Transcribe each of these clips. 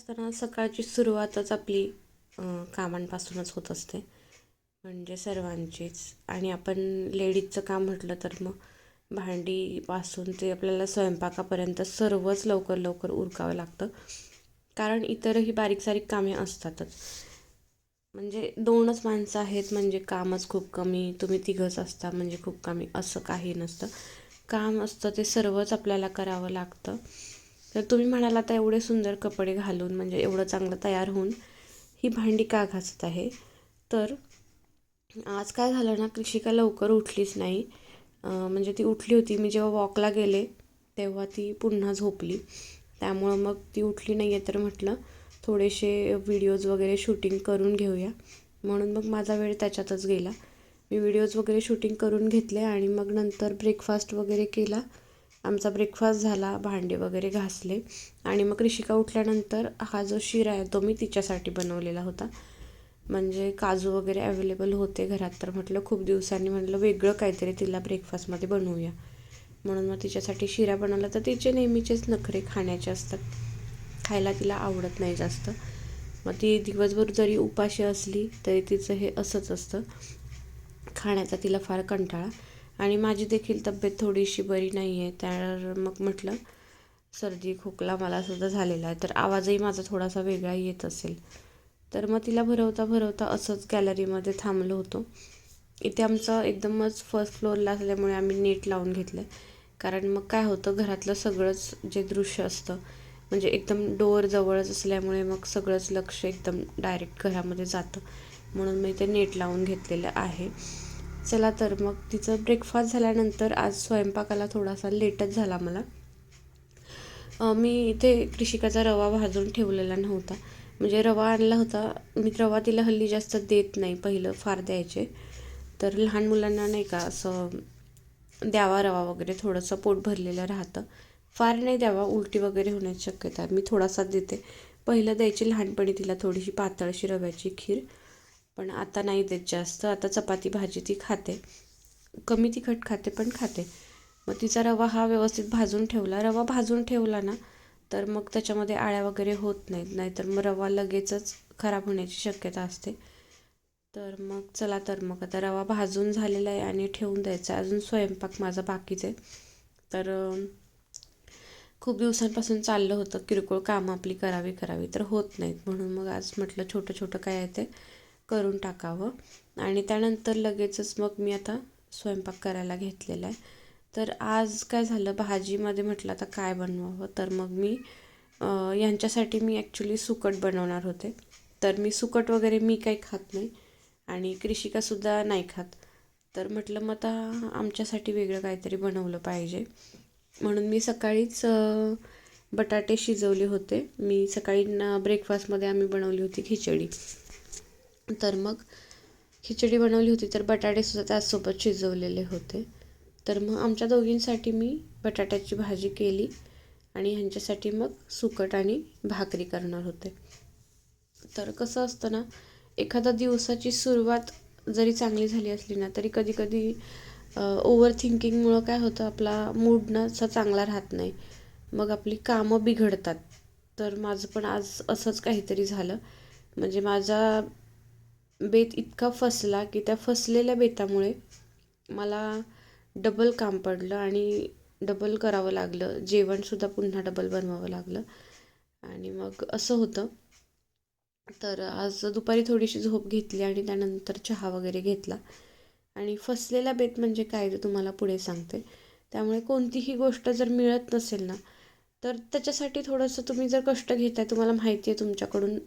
असताना सकाळची सुरुवातच आपली कामांपासूनच होत असते. म्हणजे सर्वांचीच. आणि आपण लेडीजचं काम म्हटलं तर मग भांडीपासून ते आपल्याला स्वयंपाकापर्यंत सर्वच लवकर लवकर उरकावं लागतं. कारण इतरही बारीक सारीक कामे असतातच. म्हणजे दोनच माणसं आहेत म्हणजे कामच खूप कमी तुम्ही तिघंच असता म्हणजे खूप कमी असं काही नसतं. काम असतं ते सर्वच आपल्याला करावं लागतं. तर तुम्ही म्हणाल आता एवढे सुंदर कपडे घालून म्हणजे एवढं चांगलं तयार होऊन ही भांडी का घासत आहे? तर आज काय झालं ना कृषिका लवकर उठलीच नाही. म्हणजे ती उठली होती. मी जेव्हा वॉकला गेले तेव्हा ती पुन्हा झोपली. त्यामुळं मग ती उठली नाही आहे तर म्हटलं थोडेसे व्हिडिओज वगैरे शूटिंग करून घेऊया. म्हणून मग माझा वेळ त्याच्यातच गेला. मी व्हिडिओज वगैरे शूटिंग करून घेतले आणि मग नंतर ब्रेकफास्ट वगैरे केला. आमचा ब्रेकफास्ट झाला भांडे वगैरे घासले आणि मग ऋषिका उठल्यानंतर हा जो शिरा आहे तो मी तिच्यासाठी बनवलेला होता. म्हणजे काजू वगैरे अवेलेबल होते घरात तर म्हटलं खूप दिवसांनी म्हटलं वेगळं काहीतरी तिला ब्रेकफास्टमध्ये बनवूया. म्हणून मग तिच्यासाठी शिरा बनवला. तर तिचे नेहमीचेच नखरे खाण्याचे असतात. खायला तिला आवडत नाही जास्त. मग ती दिवसभर जरी उपाशी असली तरी तिचं हे असंच असतं. खाण्याचा तिला फार कंटाळा. आणि माझी देखील तब्येत थोडीशी बरी नाही आहे तर मग म्हटलं सर्दी खोकला मला सुद्धा झालेला आहे तर आवाजही माझा थोडासा वेगळा येत असेल. तर मग तिला भरवता भरवता असंच गॅलरीमध्ये थांबलो होतो. इथे आमचं एकदमच फर्स्ट फ्लोअरला असल्यामुळे आम्ही नेट लावून घेतलं. कारण मग काय होतं घरातलं सगळंच जे दृश्य असतं म्हणजे एकदम डोअर जवळच असल्यामुळे मग सगळंच लक्ष एकदम डायरेक्ट घरामध्ये जातं. म्हणून मी ते नेट लावून घेतलेलं आहे. चला तर मग तिचं ब्रेकफास्ट झाल्यानंतर आज स्वयंपाकाला थोडासा लेटच झाला मला. मी इथे कृषिकाचा रवा भाजून ठेवलेला नव्हता. म्हणजे रवा आणला होता. मी रवा तिला हल्ली जास्त देत नाही पहिलं फार द्यायचे. तर लहान मुलांना नाही का असं द्यावा रवा वगैरे थोडंसं पोट भरलेलं राहतं. फार नाही द्यावा उलटी वगैरे होण्याची शक्यता आहे. मी थोडासा देते. पहिलं द्यायची लहानपणी तिला थोडीशी पातळशी रव्याची खीर. पण आता नाही देत जास्त. आता चपाती भाजी ती खाते. कमी तिखट खाते पण खाते. मग तिचा रवा हा व्यवस्थित भाजून ठेवला. रवा भाजून ठेवला ना तर मग त्याच्यामध्ये आळ्या वगैरे होत नाहीत. नाहीतर मग रवा लगेचच खराब होण्याची शक्यता असते. तर मग चला तर मग आता रवा भाजून झालेला आहे आणि ठेवून द्यायचा आहे. अजून स्वयंपाक माझा बाकीच आहे. तर खूप दिवसांपासून चाललं होतं. किरकोळ कामं आपली करावी करावी तर होत नाहीत. म्हणून मग आज म्हटलं छोटं छोटं काय आहे ते करून टाकावं. आणि त्यानंतर लगेचच मग मी आता स्वयंपाक करायला घेतलेला आहे. तर आज काय झालं? भाजीमध्ये म्हटलं आता काय बनवावं? तर मग मी यांच्यासाठी मी ॲक्च्युली सुकट बनवणार होते. तर मी सुकट वगैरे मी काही खात नाही आणि कृषिकासुद्धा नाही खात. तर म्हटलं मग आता आमच्यासाठी वेगळं काहीतरी बनवलं पाहिजे. म्हणून मी सकाळीच बटाटे शिजवले होते. मी सकाळी ब्रेकफास्टमध्ये आम्ही बनवली होती खिचडी. तर मग खिचडी बनवली होती तर बटाटेसुद्धा त्याचसोबत शिजवलेले होते. तर मग आमच्या दोघींसाठी मी बटाट्याची भाजी केली आणि ह्यांच्यासाठी मग सुकट आणि भाकरी करणार होते. तर कसं असतं ना एखाद्या दिवसाची सुरुवात जरी चांगली झाली असली ना तरी कधी कधी ओव्हर थिंकिंगमुळं काय होतं आपला मूड ना असा चांगला राहत नाही. मग आपली कामं बिघडतात. तर माझं पण आज असंच काहीतरी झालं. म्हणजे माझा बेत इतका फसला की त्या फसलेल्या बेतामुळे मला डबल काम पडलं आणि डबल करावं लागलं. जेवणसुद्धा पुन्हा डबल बनवावं लागलं. आणि मग असं होतं. तर आज दुपारी थोडीशी झोप घेतली आणि त्यानंतर चहा वगैरे घेतला. आणि फसलेला बेत म्हणजे काय ते तुम्हाला पुढे सांगते. त्यामुळे कोणतीही गोष्ट जर मिळत नसेल ना तर त्याच्यासाठी थोडंसं तुम्ही जर कष्ट घेताय तुम्हाला माहिती आहे तुमच्याकडून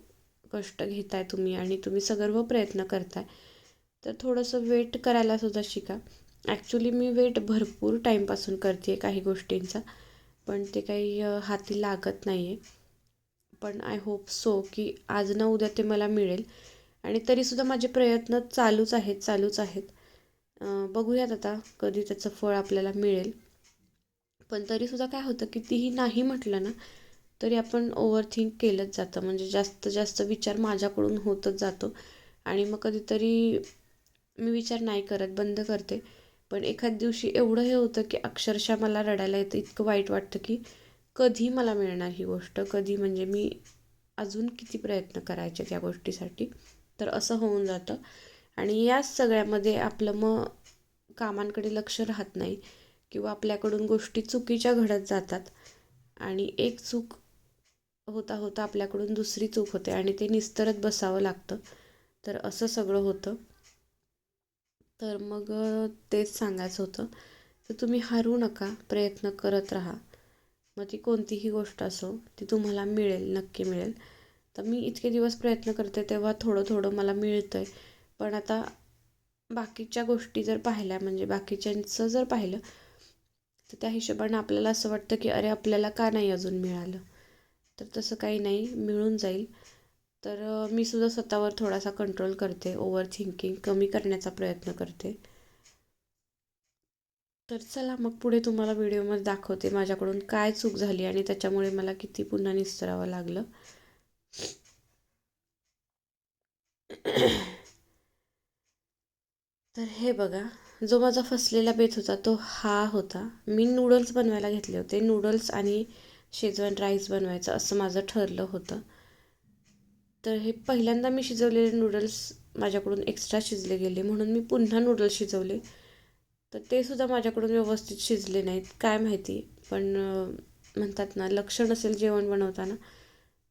कष्ट घेताय तुम्ही आणि तुम्ही सगर्व प्रयत्न करताय तर थोडंसं वेट करायला सुद्धा शिका. ॲक्च्युली मी वेट भरपूर टाईमपासून करते आहे काही गोष्टींचा पण ते काही हाती लागत नाही आहे पण आय होप सो की आज ना उद्या ते मला मिळेल. आणि तरीसुद्धा माझे प्रयत्न चालूच आहेत चालूच आहेत. बघूयात आता कधी त्याचं फळ आपल्याला मिळेल. पण तरीसुद्धा काय होतं कितीही नाही म्हटलं ना तरी आपण ओव्हर थिंक केलंच जातं. म्हणजे जास्त जास्त विचार माझ्याकडून होतच जातो. आणि मग कधीतरी मी विचार नाही करत बंद करते. पण एखाद दिवशी एवढं हे होतं की अक्षरशः मला रडायला येतं इतकं वाईट वाटतं की कधी मला मिळणार ही गोष्ट? कधी म्हणजे मी अजून किती प्रयत्न करायचे त्या गोष्टीसाठी? तर असं होऊन जातं. आणि याच सगळ्यामध्ये आपलं मग कामांकडे लक्ष राहत नाही किंवा आपल्याकडून गोष्टी चुकीच्या घडत जातात. आणि एक चूक होता होता आपल्याकडून दुसरी चूक होते आणि ते निस्तरत बसावं लागतं. तर असं सगळं होतं. तर मग तेच सांगायचं होतं. तर तुम्ही हारू नका प्रयत्न करत राहा. मग ती कोणतीही गोष्ट असो ती तुम्हाला मिळेल नक्की मिळेल. तर मी इतके दिवस प्रयत्न करते तेव्हा थोडं थोडं मला मिळतं आहे पण आता बाकीच्या गोष्टी जर पाहिल्या म्हणजे बाकीच्यांचं जर पाहिलं तर त्या हिशोबाने आपल्याला असं वाटतं की अरे आपल्याला का नाही अजून मिळालं? तर तसं काही नाही मिळून जाईल. तर मी सुद्धा स्वतःवर थोडासा कंट्रोल करते ओव्हर थिंकिंग कमी करण्याचा प्रयत्न करते. तर चला मग पुढे तुम्हाला व्हिडिओमध्ये दाखवते माझ्याकडून काय चूक झाली आणि त्याच्यामुळे मला किती पुन्हा निस्तरावं लागलं. तर हे बघा जो माझा फसलेला बेत होता तो हा होता. मी नूडल्स बनवायला घेतले होते नूडल्स आणि शेजवान राईस बनवायचं असं माझं ठरलं होतं. तर हे पहिल्यांदा मी शिजवलेले नूडल्स माझ्याकडून एक्स्ट्रा शिजले गेले. म्हणून मी पुन्हा नूडल्स शिजवले. तर ते सुद्धा माझ्याकडून व्यवस्थित शिजले नाहीत. काय माहिती? पण म्हणतात ना लक्ष नसेल जेवण बनवताना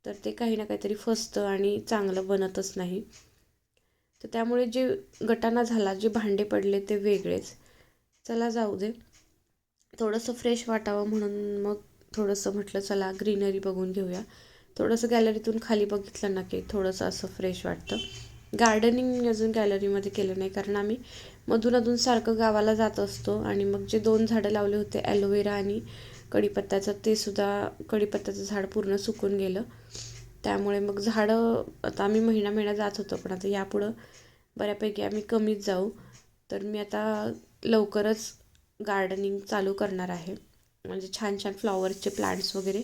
तर ते काही ना काहीतरी फसतं आणि चांगलं बनतच नाही. तर त्यामुळे जे गटाना झाला जे भांडे पडले ते वेगळेच. चला जाऊ दे. थोडंसं फ्रेश वाटावं म्हणून मग थोडंसं म्हटलं चला ग्रीनरी बघून घेऊया. थोडंसं गॅलरीतून खाली बघितलं ना की थोडंसं असं फ्रेश वाटतं. गार्डनिंग अजून गॅलरीमध्ये केलं नाही कारण आम्ही मधून अधून सारखं गावाला जात असतो आणि मग जे दोन झाडं लावले होते ॲलोवेरा आणि कढीपत्त्याचं ते सुद्धा कढीपत्त्याचं झाड पूर्ण सुकून गेलं. त्यामुळे मग झाडं आता आम्ही महिना महिना जात होतो पण आता यापुढं बऱ्यापैकी आम्ही कमीच जाऊ. तर मी आता लवकरच गार्डनिंग चालू करणार आहे. म्हणजे छान छान फ्लॉवरचे प्लांट्स वगैरे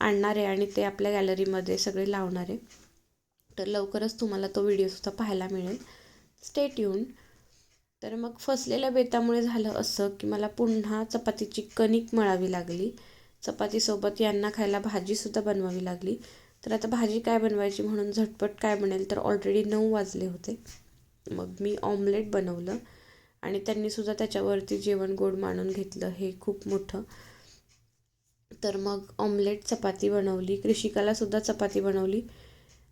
आणणार आहे आणि ते आपल्या गॅलरीमध्ये सगळे लावणार आहे. तर लवकरच तुम्हाला तो व्हिडिओसुद्धा पाहायला मिळेल. स्टेट येऊन तर मग फसलेल्या बेतामुळे झालं असं की मला पुन्हा चपातीची कणिक मळावी लागली. चपातीसोबत यांना खायला भाजीसुद्धा बनवावी लागली. तर आता भाजी काय बनवायची म्हणून झटपट काय बनेल तर ऑलरेडी नऊ वाजले होते. मग मी ऑमलेट बनवलं. आणि त्यांनीसुद्धा त्याच्यावरती जेवण गोड मानून घेतलं. हे खूप मोठं. तर मग ऑमलेट चपाती बनवली. कृषिकालासुद्धा चपाती बनवली.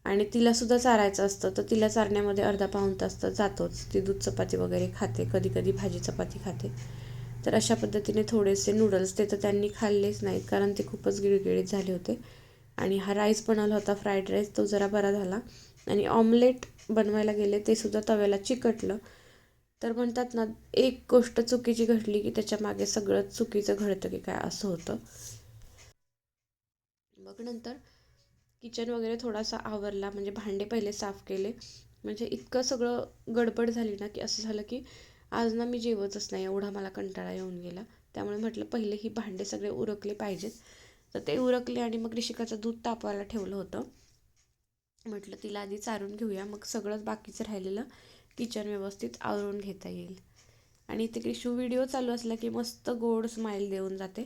आणि तिलासुद्धा चारायचं असतं. तर तिला चारण्यामध्ये अर्धा पाऊण तास तर जातोच. ती दूध चपाती वगैरे खाते. कधी कधी भाजी चपाती खाते. तर अशा पद्धतीने थोडेसे नूडल्स ते तर त्यांनी खाल्लेच नाहीत. कारण ते खूपच गिळगिळीत झाले होते. आणि हा राईस बनवला होता फ्राईड राईस तो जरा बरा झाला. आणि ऑमलेट बनवायला गेले ते सुद्धा तव्याला चिकटलं. तर म्हणतात ना एक गोष्ट चुकीची घडली की त्याच्यामागे सगळं चुकीचं घडतं की काय असं होतं. मग नंतर किचन वगैरे थोडासा आवरला म्हणजे भांडे पहिले साफ केले. म्हणजे इतकं सगळं गडबड झाली ना की असं झालं की आज ना मी जेवतच नाही एवढा मला कंटाळा येऊन गेला. त्यामुळे म्हटलं पहिले ही भांडे सगळे उरकले पाहिजेत. तर ते उरकले आणि मग ऋषिकाचं दूध तापवायला ठेवलं होतं. म्हटलं तिला आधी चारून घेऊया मग सगळंच बाकीचं राहिलेलं किचन व्यवस्थित आवरून घेता येईल. आणि तिकडे शू व्हिडिओ चालू असला की मस्त गोड स्माईल देऊन जाते.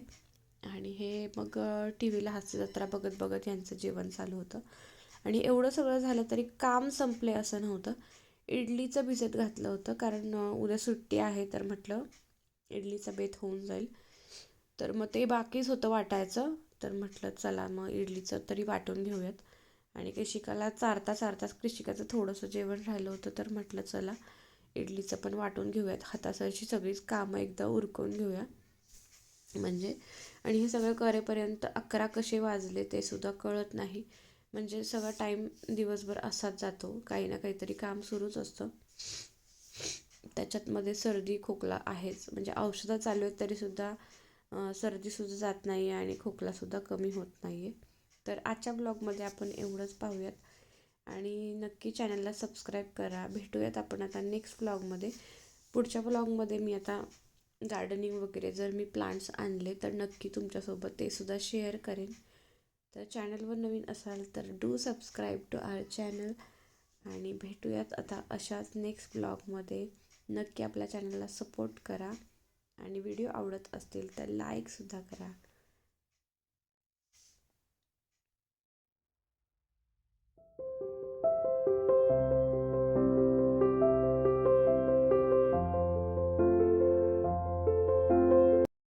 आणि हे मग टी व्हीला हास्य जत्रा बघत बघत यांचं जेवण चालू होतं. आणि एवढं सगळं झालं तरी काम संपले असं नव्हतं. इडलीचं भिजत घातलं होतं कारण उद्या सुट्टी आहे तर म्हटलं इडलीचा बेत होऊन जाईल. तर मग ते बाकीच होतं वाटायचं. तर म्हटलं चला मग इडलीचं तरी वाटून घेऊयात. आणि कृषिकाला चारता चारताच कृषिकाचं थोडंसं जेवण राहिलं होतं तर म्हटलं चला इडलीचं पण वाटून घेऊयात. हातासरची सगळीच कामं एकदा उरकून घेऊया. म्हणजे आणि हे सगळं करेपर्यंत अकरा कसे वाजले ते सुद्धा कळत नाही. म्हणजे सगळा टाईम दिवसभर असाच जातो. काही ना काहीतरी काम सुरूच असतं. त्याच्यातमध्ये सर्दी खोकला आहेच. म्हणजे औषधं चालू आहेत तरीसुद्धा सर्दीसुद्धा जात नाही आहे आणि खोकलासुद्धा कमी होत नाही आहे तर आजच्या ब्लॉगमध्ये आपण एवढंच पाहूयात. आणि नक्की चॅनलला सबस्क्राईब करा. भेटूयात आपण आता नेक्स्ट ब्लॉगमध्ये. पुढच्या ब्लॉगमध्ये मी आता गार्डनिंग वगैरे जर मी प्लांट्स आणले तर नक्की तुमच्यासोबत ते सुद्धा शेअर करेन. तर चॅनलवर नवीन असाल तर do subscribe to our channel आणि भेटूयात आता अशाच नेक्स्ट ब्लॉगमध्ये. नक्की आपल्या चॅनलला सपोर्ट करा. आणि व्हिडिओ आवडत असतील तर लाईकसुद्धा करा.